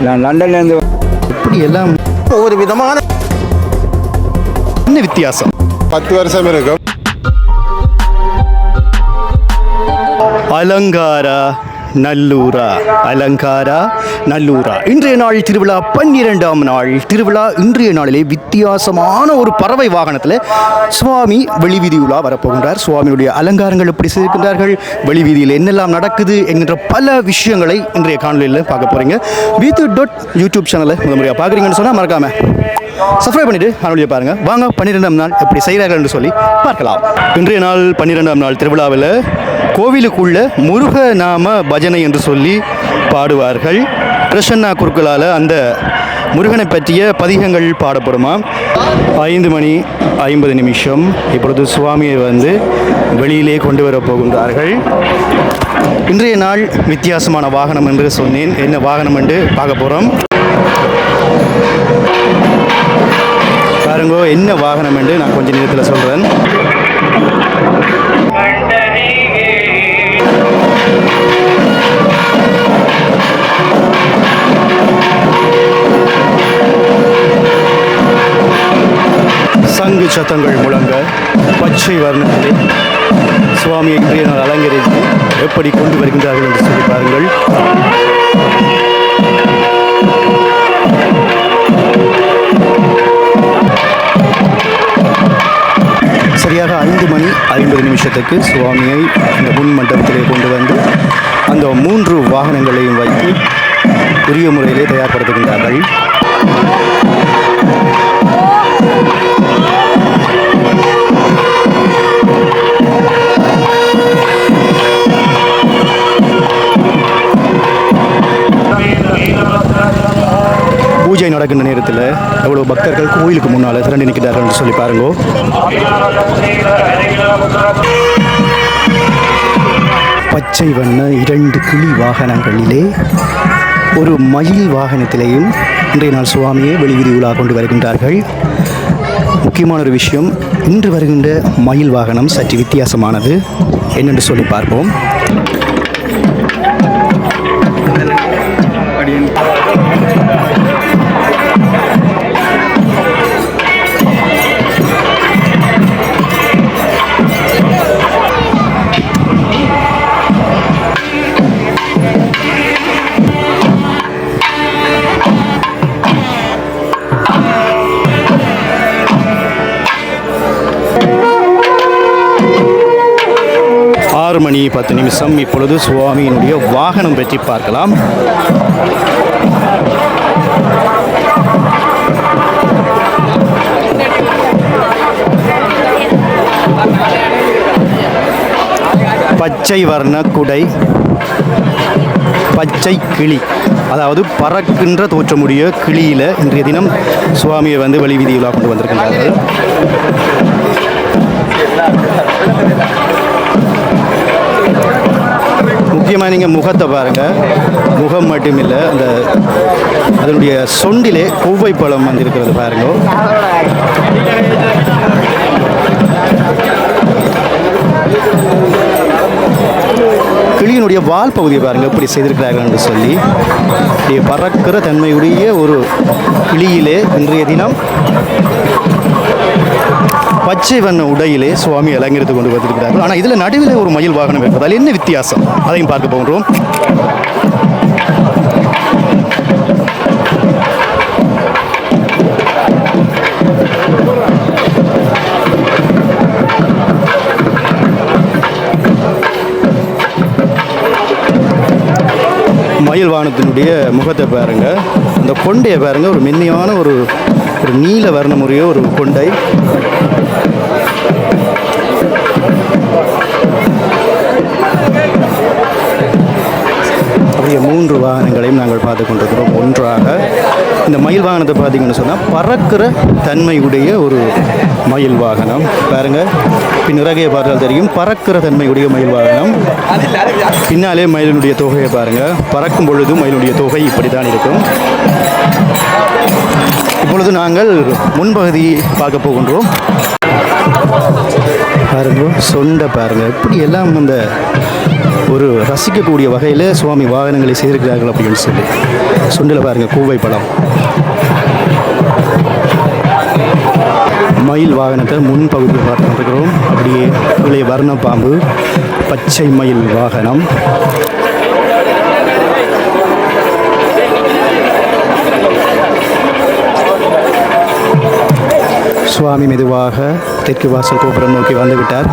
நான் லண்டன்லேருந்து இப்படி எல்லாம் ஒவ்வொரு விதமான என்ன வித்தியாசம்? பத்து வருஷம் இருக்கும். அலங்காரா? நல்லூரா அலங்காரா நல்லூரா. இன்றைய நாள் திருவிழா பன்னிரெண்டாம் நாள். திருவிழா இன்றைய நாளிலே வித்தியாசமான ஒரு பறவை வாகனத்தில் சுவாமி வெளிவீதி உலா வரப்போகின்றார். சுவாமியுடைய அலங்காரங்கள் எப்படி செய்திருக்கின்றார்கள்? வெளிவீதியில் என்னெல்லாம் நடக்குது என்கின்ற பல விஷயங்களை இன்றைய காணொலியில் பார்க்க போகிறீங்க வித் டாட் யூடியூப் சேனலை முதல் முறையாக பார்க்குறீங்கன்னு சொன்னால் மறக்காமல் சப்ஸ்கிரைப் பண்ணிட்டு காணொலியை பாருங்க. வாங்க பன்னிரெண்டாம் நாள் எப்படி செய்கிறார்கள் என்று சொல்லி பார்க்கலாம். இன்றைய நாள் பன்னிரெண்டாம் நாள் திருவிழாவில் கோவிலுக்குள்ள முருக நாம பஜனை என்று சொல்லி பாடுவார்கள். பிரசன்னா குருக்களால் அந்த முருகனை பற்றிய பதிகங்கள் பாடப்படுமா? ஐந்து மணி ஐம்பது நிமிஷம். இப்பொழுது சுவாமியை வந்து வெளியிலே கொண்டு வர போகின்றார்கள். இன்றைய நாள் வித்தியாசமான வாகனம் என்று சொன்னேன். என்ன வாகனம் என்று பார்க்க போகிறோம் பாருங்கோ என்ன வாகனம் என்று நான் கொஞ்ச நேரத்தில் சொல்கிறேன் சங்கு சத்தங்கள் முழங்க பச்சை வர்ணத்திலே சுவாமியை இன்றைய நாள் அலங்கரித்து எப்படி கொண்டு வருகின்றார்கள் என்று சொல்லி பாருங்கள். சரியாக ஐந்து மணி ஐம்பது நிமிஷத்துக்கு சுவாமியை இந்த முன் மண்டபத்திலே கொண்டு வந்து அந்த மூன்று வாகனங்களையும் வைத்து உரிய முறையிலே தயார்படுத்துகின்றார்கள். நடக்கின்ற நேரத்தில் எவ்வளோ பக்தர்கள் கோயிலுக்கு முன்னால் திரண்டு நிற்கிறார்கள் என்று சொல்லி பாருங்க. பச்சை வண்ண இரண்டு கிளி வாகனங்களிலே ஒரு மயில் வாகனத்திலேயும் இன்றைய நாள் சுவாமியை வெளிவீதி உலா கொண்டு வருகின்றார்கள். முக்கியமான ஒரு விஷயம் இன்று வருகின்ற மயில் வாகனம் சற்று வித்தியாசமானது. என்னென்று சொல்லி பார்ப்போம். மணி பத்து நிமிஷம். இப்பொழுது சுவாமியினுடைய வாகனம் பற்றி பார்க்கலாம். பச்சை வர்ண குடை பச்சை கிளி அதாவது பறக்கின்ற தோற்றமுடைய கிளியில் இன்றைய தினம் சுவாமியை வந்து வழி வீதியிலாக கொண்டு வந்திருக்கின்றார்கள். முக்கியமாக நீங்கள் முகத்தை பாருங்கள் முகம் மட்டும் இல்லை அந்த அதனுடைய சொண்டிலே கொவ்வை பழம் வந்திருக்கிறது பாருங்கள் கிளியினுடைய வால் பகுதியை பாருங்க எப்படி செய்திருக்கிறார்கள் என்று சொல்லி. பறக்கிற தன்மையுடைய ஒரு கிளியிலே இன்றைய தினம் பச்சை வண்ண உடையிலே சுவாமி அலங்கரித்து கொண்டு வந்திருக்கிறார்கள். ஆனால் இதில் நடுவில் ஒரு மயில் வாகனம் இருப்பதால் என்ன வித்தியாசம்? அதையும் பார்க்க போகிறோம். மயில் வாகனத்தினுடைய முகத்தை பாருங்க. அந்த கொண்டையை பாருங்க. ஒரு மென்மையான ஒரு ஒரு நீல வர்ணமுறைய ஒரு கொண்டை. அப்படியே மூன்று வாகனங்களையும் நாங்கள் பார்த்து கொண்டிருக்கிறோம். ஒன்றாக இந்த மயில் வாகனத்தை பார்த்தீங்கன்னு சொன்னால் பறக்கிற தன்மையுடைய ஒரு மயில் வாகனம். பாருங்கள் பின் இறகையை பார்த்தால் தெரியும். பறக்கிற தன்மையுடைய மயில் வாகனம். பின்னாலே மயிலினுடைய தொகையை பாருங்கள் பறக்கும் பொழுது மயிலுடைய தொகை இப்படி தான் இருக்கும். இப்பொழுது நாங்கள் முன்பகுதி பார்க்க போகின்றோம். பாருங்க சொண்டை பாருங்க. இப்படி எல்லாம் அந்த ஒரு ரசிக்கக்கூடிய வகையில் சுவாமி வாகனங்களை செய்திருக்கிறார்கள் அப்படின்னு சொல்லி. சுண்டில் பாருங்க கூவை பழம். மயில் வாகனத்தை முன்பகுதியில் பார்த்துருக்கிறோம் அப்படியே இளைய வர்ண பாம்பு பச்சை மயில் வாகனம். சுவாமி மெதுவாக தெற்கு வாசல் கோபுரம் நோக்கி வந்துவிட்டார்.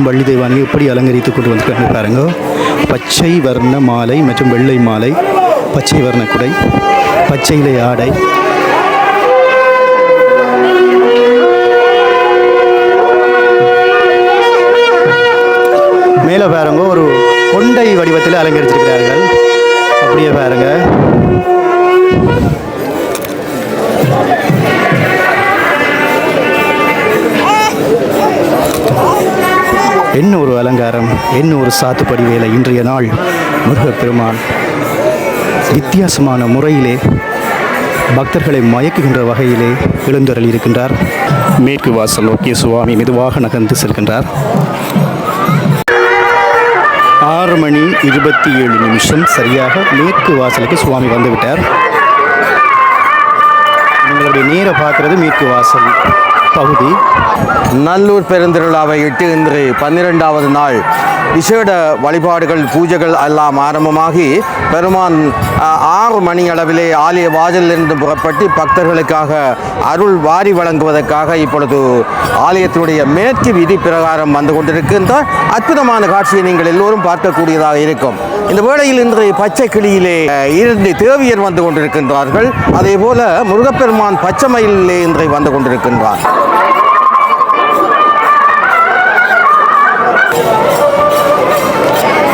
மற்றும் வள்ளி தெய்வானை எப்படி அலங்கரித்து கொண்டு வந்திருக்காங்க பாருங்க. பச்சை வர்ண மாலை மற்றும் வெள்ளை மாலை பச்சை வர்ண குடை பச்சை இலை ஆடை. மேலே பாருங்க ஒரு கொண்டை வடிவத்தில் அலங்கரிச்சிருக்கிறார்கள் அப்படியே பாருங்க. என்ன ஒரு அலங்காரம்? என்ன ஒரு சாத்துப்படி வேலை இன்றைய நாள்? முருகப்பெருமான் வித்தியாசமான முறையிலே பக்தர்களை மயக்குகின்ற வகையிலே எழுந்தருளி இருக்கின்றார். மேற்கு வாசல் நோக்கிய சுவாமி மெதுவாக நகர்ந்து செல்கின்றார். ஆறு மணி இருபத்தி ஏழு நிமிஷம் சரியாக மேற்கு வாசலுக்கு சுவாமி வந்துவிட்டார். உங்களுடைய நேரை பார்க்குறது மேற்கு வாசல். பகுதி. நல்லூர் பெருந்திருவிழாவை இட்டு இன்று பன்னிரெண்டாவது நாள் விசேட வழிபாடுகள் பூஜைகள் எல்லாம் ஆரம்பமாகி பெருமான் ஆறு மணி அளவிலே ஆலய வாசலிலிருந்து புறப்பட்டு பக்தர்களுக்காக அருள் வாரி வழங்குவதற்காக இப்பொழுது ஆலயத்தினுடைய மேற்கு விதி பிரகாரம் வந்து கொண்டிருக்கின்ற அற்புதமான காட்சியை நீங்கள் எல்லோரும் பார்க்கக்கூடியதாக இருக்கும். இந்த வேளையில் இன்று பச்சை கிளியிலே இரண்டு தேவியர் வந்து கொண்டிருக்கின்றார்கள். அதே போல முருகப்பெருமான் பச்சைமயிலே இன்றை வந்து கொண்டிருக்கின்றார்.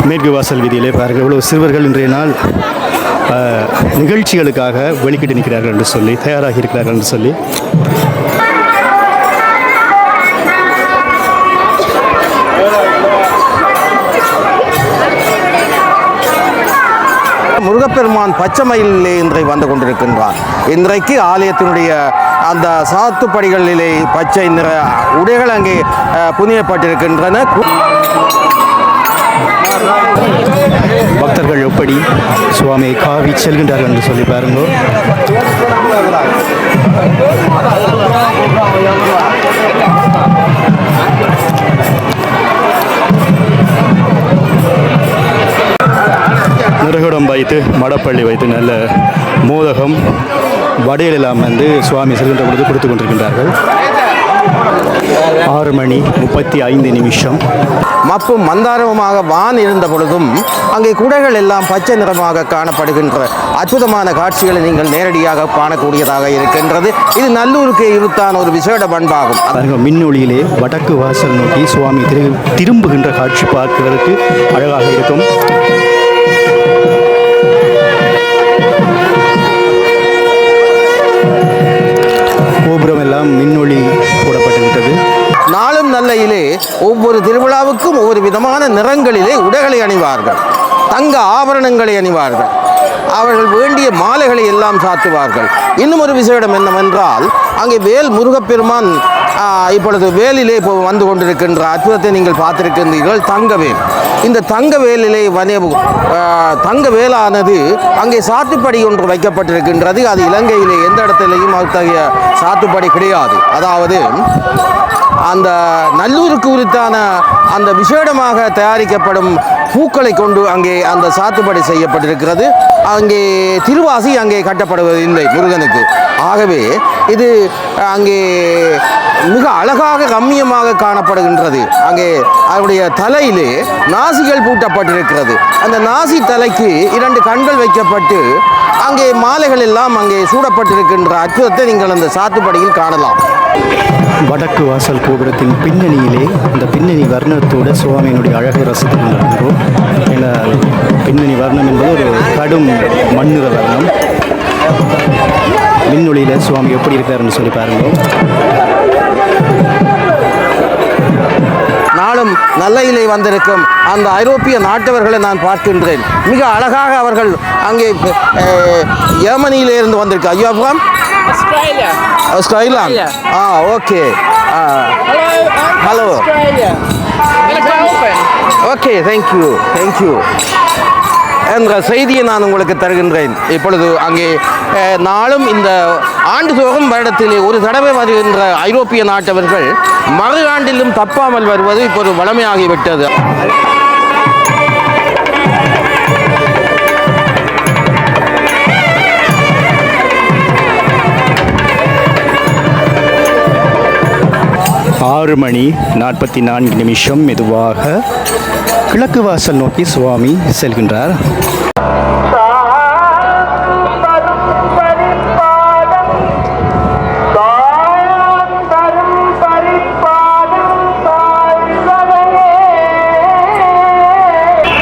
மேற்கு வாசல் வீதியிலே பாருங்கள் இவ்வளோ சிறுவர்கள் இன்றைய நாள் நிகழ்ச்சிகளுக்காக வெளிக்கிட்டு நிற்கிறார்கள் என்று சொல்லி தயாராகி இருக்கிறார்கள் என்று சொல்லி. முருகப்பெருமான் பச்சை மயிலிலே இன்றை வந்து கொண்டிருக்கின்றார் இன்றைக்கு ஆலயத்தினுடைய அந்த சாத்துப்படிகளிலே பச்சை நிற உடைகள் அங்கே புனியப்பட்டிருக்கின்றன. பக்தர்கள் எப்படி சுவாமியை காவி செல்கின்றார்கள் என்று சொல்லி பாருங்க. முருகடம் வைத்து மடப்பள்ளி வைத்து நல்ல மோதகம் வடையில் எல்லாம் வந்து சுவாமி செல்கின்ற பொழுது கொடுத்து கொண்டிருக்கின்றார்கள். ஆறு மணி முப்பத்தி ஐந்து நிமிஷம். மப்பு மந்தாரமுமாக வான் இருந்த பொழுதும் அங்கே குடைகள் எல்லாம் பச்சை நிறமாக காணப்படுகின்ற அற்புதமான காட்சிகளை நீங்கள் நேரடியாக காணக்கூடியதாக இருக்கின்றது. இது நல்லூருக்கு இருத்தான ஒரு விசேட பண்பாகும். பாருங்க மின்னொளியிலே வடக்கு வாசல் நோக்கி சுவாமி திரு திரும்புகின்ற காட்சி பார்க்கிறதுக்கு அழகாக இருக்கும். கோபுரம் எல்லாம் மின்னொளி நல்லையிலே ஒவ்வொரு திருவிழாவுக்கும் ஒவ்வொரு விதமான நிறங்களிலே உடைகளை அணிவார்கள். தங்க ஆபரணங்களை அணிவார்கள். அவர்கள் வேண்டிய மாலைகளை எல்லாம் சாத்துவார்கள். இன்னும் ஒரு விசேடம் என்னவென்றால் அங்கே வேல் முருகப்பெருமான் இப்பொழுது வேலிலே இப்போ வந்து கொண்டிருக்கின்ற அற்புதத்தை நீங்கள் பார்த்திருக்கின்றீர்கள் தங்கவேல். இந்த தங்க வேலிலே வனே தங்க வேலானது அங்கே சாத்துப்படி ஒன்று வைக்கப்பட்டிருக்கின்றது. அது இலங்கையிலே எந்த இடத்திலேயும் அத்தகைய சாத்துப்படி கிடையாது. அதாவது அந்த நல்லூருக்கு உரித்தான அந்த விசேடமாக தயாரிக்கப்படும் பூக்களை கொண்டு அங்கே அந்த சாத்துப்படி செய்யப்பட்டிருக்கிறது. அங்கே திருவாசி அங்கே கட்டப்படுவது இல்லை முருகனுக்கு. ஆகவே இது அங்கே மிக அழகாக ரம்மியமாக காணப்படுகின்றது. அங்கே அவருடைய தலையிலே நாசிகள் பூட்டப்பட்டிருக்கிறது. அந்த நாசி தலைக்கு இரண்டு கண்கள் வைக்கப்பட்டு அங்கே மாலைகள் எல்லாம் அங்கே சூடப்பட்டிருக்கின்ற அற்புதத்தை நீங்கள் அந்த சாத்துப்படியில் காணலாம். வடக்கு வாசல் கோபுரத்தின் பின்னணியிலே அந்த பின்னணி வர்ணத்தோட சுவாமியினுடைய அழகை ரசித்து கொண்டிருக்கிறோம் இந்த பின்னணி வர்ணம் என்பது ஒரு கடும் மண்ணுற வர்ணம். மின்னொழியில் சுவாமி எப்படி இருக்காருன்னு சொல்லி பாருங்க நாளும் நல்லையிலே வந்திருக்கும் அந்த ஐரோப்பிய நாட்டவர்களை நான் பார்க்கின்றேன். மிக அழகாக அவர்கள் அங்கே அஹ், ஜெர்மனியிலே வந்திருக்கு ஐயோ Australia. ஸ்கைலாந்து Australia. Ah okay Hello, I'm Hello. Australia. Okay thank you thank you என்ற செய்தியை நான் உங்களுக்கு தருகின்றேன் இப்பொழுது அங்கே நாளும் இந்த ஆண்டுதோறும் வருடத்திலே ஒரு தடவை வருகின்ற ஐரோப்பிய நாட்டவர்கள் மறு ஆண்டிலும் தப்பாமல் வருவது இப்போது வளமையாகிவிட்டது ஆறு மணி நாற்பத்தி நான்கு நிமிஷம் மெதுவாக கிழக்கு வாசல் நோக்கி சுவாமி செல்கின்றார்.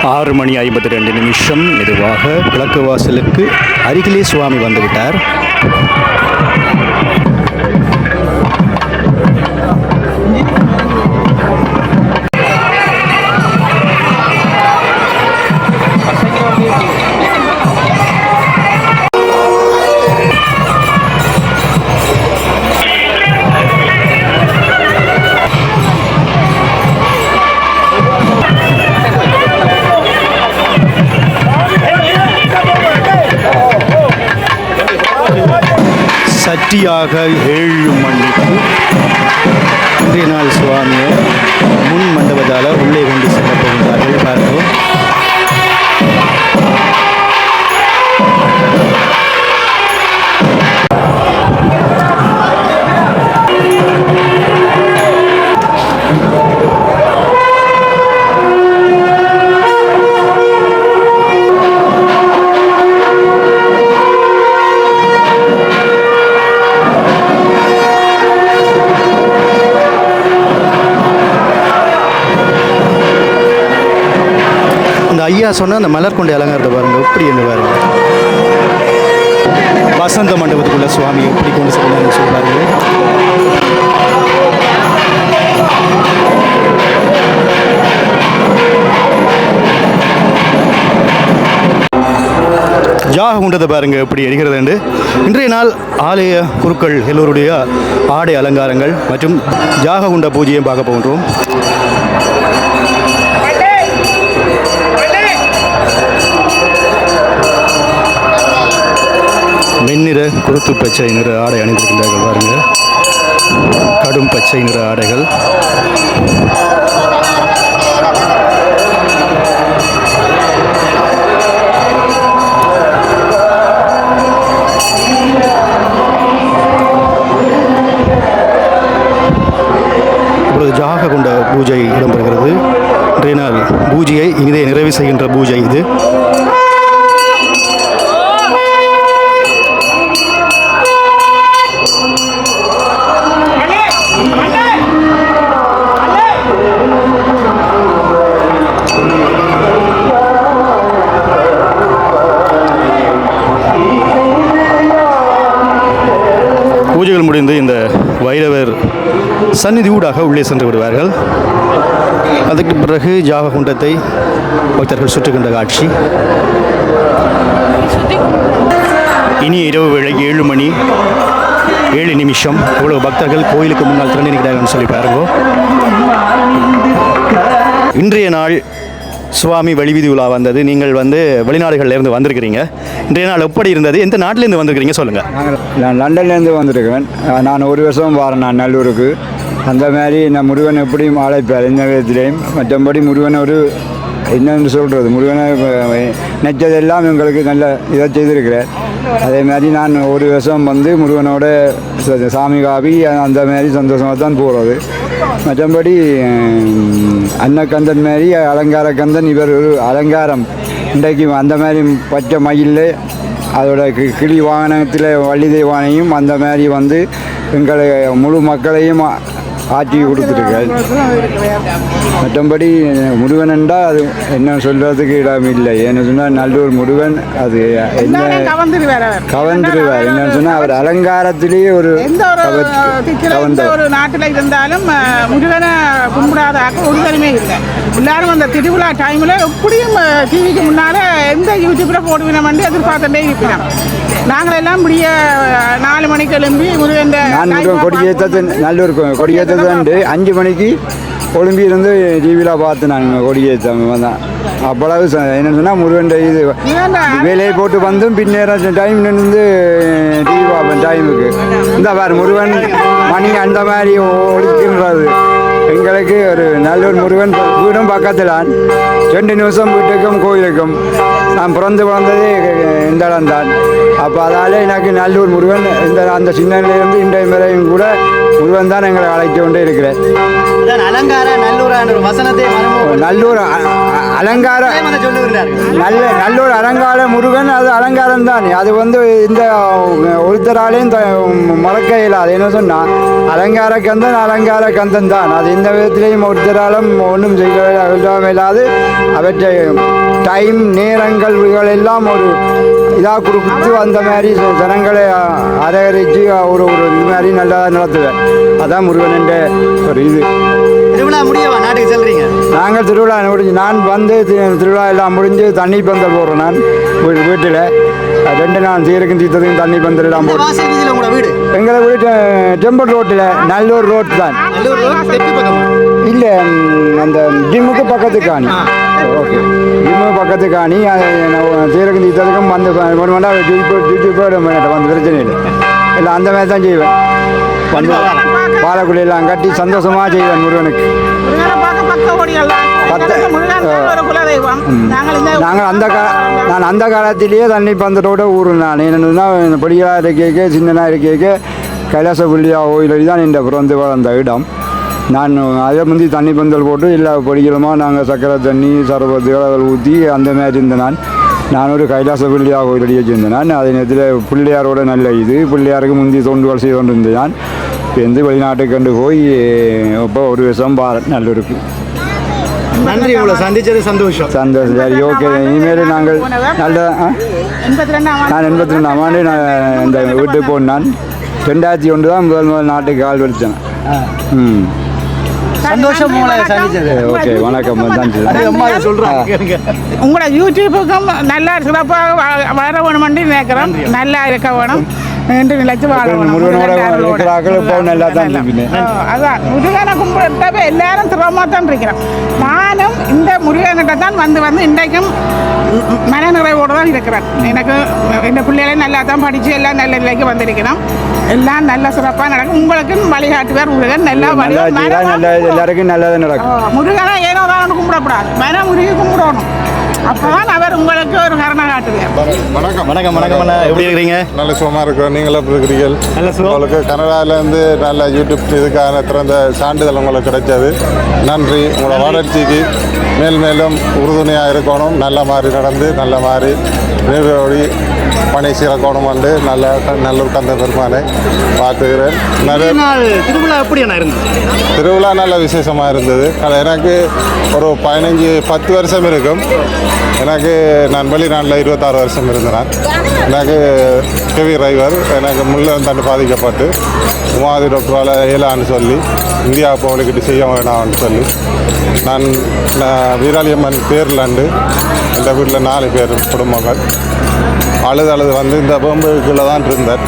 ஆறு மணி ஐம்பத்தி ரெண்டு நிமிஷம் மெதுவாக கிழக்கு வாசலுக்கு அருகிலே சுவாமி வந்துவிட்டார். சற்றியாக ஏழு மணிக்கு இன்றைய நாள் சுவாமியை முன் மண்டபத்தால் உள்ளே கொண்டு செல்ல ஐயா சொன்ன அந்த மலர் அலங்காரத்தை பாருங்க. எப்படி என்ன பாருங்க. வசந்த மண்டபத்துக்குள்ள சுவாமி எப்படி கொண்டு செல்லுன்னு சொல்லி பாருங்க. ஜாக குண்டத்தை பாருங்க எப்படி எரிகிறது இன்றைய நாள் ஆலய குருக்கள் எல்லோருடைய ஆடை அலங்காரங்கள் மற்றும் ஜாக உண்ட பூஜையும் பார்க்க போகின்றோம். வெண்ணிற குருத்து பச்சை நிற ஆடை அணிந்திருக்கின்றார்கள் பாருங்கள். கடும் பச்சை நிற ஆடைகள். ஊடாக உள்ளே சென்று விடுவார்கள். அதுக்கு பிறகு ஜாக குண்டத்தை பக்தர்கள் சுற்றுகின்ற காட்சி. இனி இரவு வேளை ஏழு மணி ஏழு நிமிஷம். இவ்வளவு பக்தர்கள் கோயிலுக்கு முன்னால் திரண்டு நிற்கிறார்கள் சொல்லி பாருங்க. இன்றைய நாள் சுவாமி வழிவீதி உலா வந்தது. நீங்கள் வந்து வெளிநாடுகள்ல இருந்து வந்திருக்கிறீங்க. இன்றைய நாள் எப்படி இருந்தது? எந்த நாட்டிலேருந்து வந்திருக்கிறீங்க சொல்லுங்கள் நான் லண்டன்லேருந்து வந்திருக்கேன் நான் ஒரு வருஷம் வரேன் நான் நல்லூருக்கு. அந்த மாதிரி நான் முருகன் எப்படியும் அழைப்பார் இந்த விதத்திலையும் மற்றபடி முருகன் ஒரு என்னன்னு சொல்கிறது முருகனை அஹ், நினைச்சதெல்லாம் எங்களுக்கு நல்ல இதை செய்திருக்கிறார். அதே மாதிரி நான் ஒரு வருஷம் வந்து முருகனோட சாமி காவி அந்த மாதிரி சந்தோஷமாக தான் போகிறது மற்றபடி அன்னக்கந்தன் மாதிரி அலங்கார கந்தன் இவர் ஒரு அலங்காரம். இன்றைக்கு அந்த மாதிரி பச்சை மயிலில் அதோட கி- கிளி வாகனத்தில் வள்ளி தெய்வானையும் அந்த மாதிரி வந்து எங்களை முழு மக்களையும் ஆட்சி கொடுத்துருக்காள் மற்றபடி முருகன் என்றால் அது என்ன சொல்கிறதுக்கு இடம் இல்லை. ஏன்னு சொன்னால் நல்லூர் முருகன் அது என்ன கவர்ந்துருவார் என்னன்னு சொன்னால் அவர் அலங்காரத்திலேயே ஒரு எந்த ஒரு நாட்டில் இருந்தாலும் முருகனை கும்பிடாத ஆக்க ஒரு தனிமே இல்லை. எல்லாரும் அந்த திருவிழா டைமில் எப்படியும் டிவிக்கு முன்னால் எந்த யூடியூப்பில் போடுவினோம் எதிர்பார்த்துட்டே இருப்பினோம். நாங்கள் எல்லாம் முடிய நாலு மணிக்கு எழும்பி முருகன் நான் முருகன் கொடியேற்றத்தை நல்லூர் கொடியேற்றத்தை அஞ்சு மணிக்கு ஒளிம்பி இருந்து டிவியில் பார்த்து நான் கொடியேற்றம் வந்தேன் அவ்வளவு ச- என்னன்னு சொன்னால் முருகன் இது வேலையை போட்டு வந்தும் பின்னேரம் டைம் நின்று டிவி பார்ப்பேன் டைமுக்கு இந்த பாரு முருகன் மணி அந்த மாதிரி ஒழிக்கின்றது எங்களுக்கு ஒரு நல்லூர் முருகன் வீடும் பக்கத்தில் ரெண்டு நிமிஷம் வீட்டுக்கும் கோயிலுக்கும். நான் பிறந்து வளர்ந்ததே இந்த இடம் தான் அப்போ அதால் எனக்கு நல்லூர் முருகன் இந்த அந்த சின்னலேருந்து இன்றைய வரையும் கூட முருகன் தான் எங்களை அழைத்து கொண்டே இருக்கிறேன் நல்லூரா நல்லூர் அலங்கார நல்ல நல்ல நல்லூர் அலங்கார முருகன் அது அலங்காரம் தான். அது வந்து இந்த ஒருத்தராலையும் த- மறக்க இயலாது. என்ன சொன்னால் அலங்கார கந்தன் அலங்கார கந்தன் தான். அது இந்த விதத்திலையும் ஒருத்தராலும் ஒன்றும் செய்ய இல்லாது அவற்றை டைம் நேரங்கள் எல்லாம் ஒரு இதாக கொடுத்து அந்த மாதிரி ஜனங்களை அ- ஒரு ஒரு இது மாதிரி நல்லா நடத்துவேன். அதான் முருகன் என்ற ஒரு இது. திருவிழா முடியவா? நாட்டுக்கு செல்றீங்க? நாங்கள் திருவிழா முடிஞ்சு நான் வந்து திருவிழா எல்லாம் முடிஞ்சு தண்ணி பந்தல் போடுறோம் நான். வீட்டில். ரெண்டு நாள் சீரக்கும் தீர்த்தத்தையும் தண்ணி பந்தல் எல்லாம் வீடு? எங்களை வீடு டெ- டெம்பிள் ரோட்டில் நல்லூர் ரோட் தான். இல்லை அந்த ஜிம்முக்கு பக்கத்து காணி ஓகே. ஜிம்முக்கு பக்கத்து காணி அது நான் சீரக்கும் தீர்த்தத்துக்கும் வந்து வருமாண்டா டியூட்டி போயிடும் வந்து பிரச்சனை இல்லை. இல்லை அந்த மாதிரி தான் செய்வேன். வந்து பாலக்குடியெல்லாம் கட்டி சந்தோஷமாக செய்வேன் முருகனுக்கு. நாங்கள் அந்த கா நான் அந்த காலத்திலேயே தண்ணி பந்தத்தோட ஊர் நான். என்னென்னா படியாக இருக்க சின்னனாக இருக்க கைலாச புள்ளியா கோயில் தான் இந்த பிறந்து வளர்ந்த இடம். நான் அதே முந்தி தண்ணி பந்தல் போட்டு எல்லா படிகளுமா நாங்கள் சக்கரை தண்ணி சரபத்து அதில் ஊற்றி அந்த மாதிரி இருந்த நான். நான் ஒரு கைலாச பிள்ளையா கோயில் அடி வச்சிருந்தேன் நான். அதே நேரத்தில் பிள்ளையாரோட நல்ல இது. பிள்ளையாருக்கு முந்தி தொண்டுகள் செய்து கொண்டு இருந்தேன் நான். வந்து வெளிநாட்டுக்கு கொண்டு போய் இப்போ ஒரு வருஷம் பார நல்லூருக்கு நன்றி உங்களை சந்திச்சது சந்தோஷம். சந்தோஷம். சரி ஓகே இனிமேல் நாங்கள் நல்ல நான் எண்பத்தி ரெண்டாம் ஆண்டு நான் இந்த வீட்டுக்கு போனேன் நான். ரெண்டாயிரத்தி ஒன்று தான் முதல் முதல் நாட்டுக்கு ஆள் வலித்தேன் ம். சந்தோஷம் ஓகே வணக்கம். உங்களோட யூடியூபுக்கும் நல்லா சிறப்பாக வர வேணுமென்று நினைக்கிறோம். நல்லா இருக்க வேணும். என்று நிலைச்சு வாழ வேணும் முருகனோட முருகன் அருளோட. இருக்கிறார்கள் இப்போ நல்லா தான் நல்லா. இருப்பினேன். ஆ, அதான் முருகனை கும்பிட்டப்ப எல்லாரும் திறமாக தான் இருக்கிறோம் நானும் இந்த முருகன்கிட்ட தான் வந்து வந்து இன்றைக்கும் மன நிறைவோடு தான் இருக்கிறேன் எனக்கு இந்த பிள்ளைகளை நல்லா தான் படித்து எல்லாம் நல்ல நிலைக்கு வந்திருக்கிறோம் எல்லாம் நல்ல சிறப்பாக நடக்கும் உங்களுக்கும் வழிகாட்டுவார் முருகன் நல்லா வழி எல்லாருக்கும் நல்லது நடக்கும் முருகனை ஏனோ தான் கும்பிடக்கூடாது மன முருகி கும்பிடணும் அப்பதான் அவர் உங்களுக்கு ஒரு கருணை காட்டுவார் வணக்கம். வணக்கம் வணக்கம் எப்படி இருக்கிறீங்க? நல்ல சுகமாக இருக்கிறோம் நீங்களும் எப்படி இருக்கிறீர்கள்? நல்ல சுகம். உங்களுக்கு கனடாவிலேருந்து நல்ல யூடியூப் இதுக்கான திறந்த சான்றிதழ் உங்களுக்கு கிடைச்சது. நன்றி. உங்களோட வளர்ச்சிக்கு மேல் மேலும் உறுதுணையாக இருக்கணும். நல்ல மாதிரி நடந்து நல்ல மாதிரி நீரோடி பணி சிறக்கணும் வந்து நல்ல நல்லூர் கந்த பெருமானை பார்த்துக்கிறேன் நிறைய திருவிழா எப்படி திருவிழா நல்ல விசேஷமாக இருந்தது. எனக்கு ஒரு பதினஞ்சு பத்து வருஷம் இருக்கும். எனக்கு நான் வெளிநாட்டில் இருபத்தாறு வருஷம் இருந்தேன். எனக்கு ஹெவி டிரைவர் எனக்கு முள்ளந்தண்டு பாதிக்கப்பட்டு உமாதி டாக்டரால் இயலான்னு சொல்லி இந்தியா போலிக்கிட்டு செய்ய வேணாம்னு சொல்லி நான் நான் வீராளியம்மன் பேர்லாண்டு இந்த வீட்டில் நாலு பேர் குடும்பங்கள். அழுது அழுது வந்து இந்த பொம்புக்குள்ளே தான் இருந்தேன்.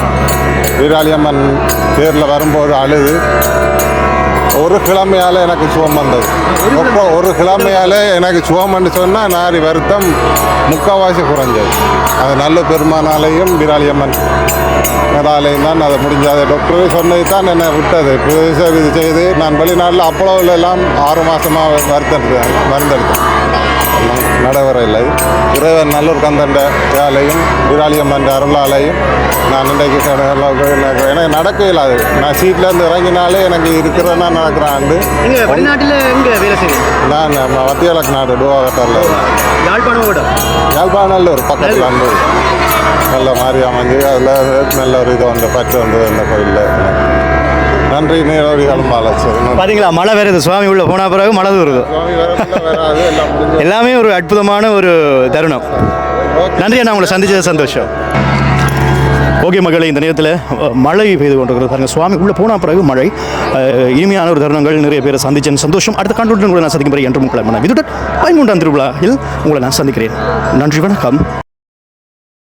வீராளியம்மன் தேரில் வரும்போது அழுது ஒரு கிழமையால் எனக்கு சுகம் வந்தது. இப்போ ஒரு கிழமையால் எனக்கு சுகம்னு சொன்னால் நாரி வருத்தம் முக்கால்வாசி குறைஞ்சது. அது நல்ல பெருமானாலையும் விராலியம்மன் அதாலையும் தான் அதை முடிஞ்சது. டாக்டர் சொன்னது தான் என்னை விட்டது. புதுசாக இது செய்து நான் வெளிநாட்டில் அப்பளவில் எல்லாம் ஆறு மாதமாக வருத்தெடுத்தேன் மருந்தெடுத்தேன் ஒண்ணும் நடைபெற இல்லை இறைவன் நல்லூர் கந்தண்ட வேலையும் விராலியம்மன் அருளாலையும் நான் இன்றைக்கு எனக்கு நடக்க இல்லாது நான் சீட்லேருந்து இறங்கினாலே எனக்கு எங்க வேலை செய்றீங்க நான் இலக்கு நாடு டுவாகட்டரில் யாழ்ப்பாணம் நல்லூர் பக்கத்தில் அன்பு நல்ல மாதிரி அமைஞ்சு அதில் நல்ல ஒரு இது வந்து பற்று வந்து இந்த கோயிலில். நன்றி சரி. நன்றி. பாத்தீங்களா? மழை வருது சுவாமி உள்ள போன பிறகு மழை வருது எல்லாம் ஒரு அற்புதமான ஒரு தருணம். நன்றி அண்ணா உங்களை சந்திச்சது சந்தோஷம். ஓகே மகளே இந்த நேரத்தில் மழை பெய்து கொண்டிருக்கிறது பாருங்க. சுவாமி உள்ளே போன பிறகு மழை. இனிமையான ஒரு தருணங்கள் நிறைய பேரை சந்திச்சேன். சந்தோஷம். அடுத்த கண்டுடன் கூட நான் சந்திக்கும் பிறகு என்று உங்களை மன விதுடன் பதிமூன்றாம் திருவிழாவில் உங்களை நான் சந்திக்கிறேன். நன்றி வணக்கம்.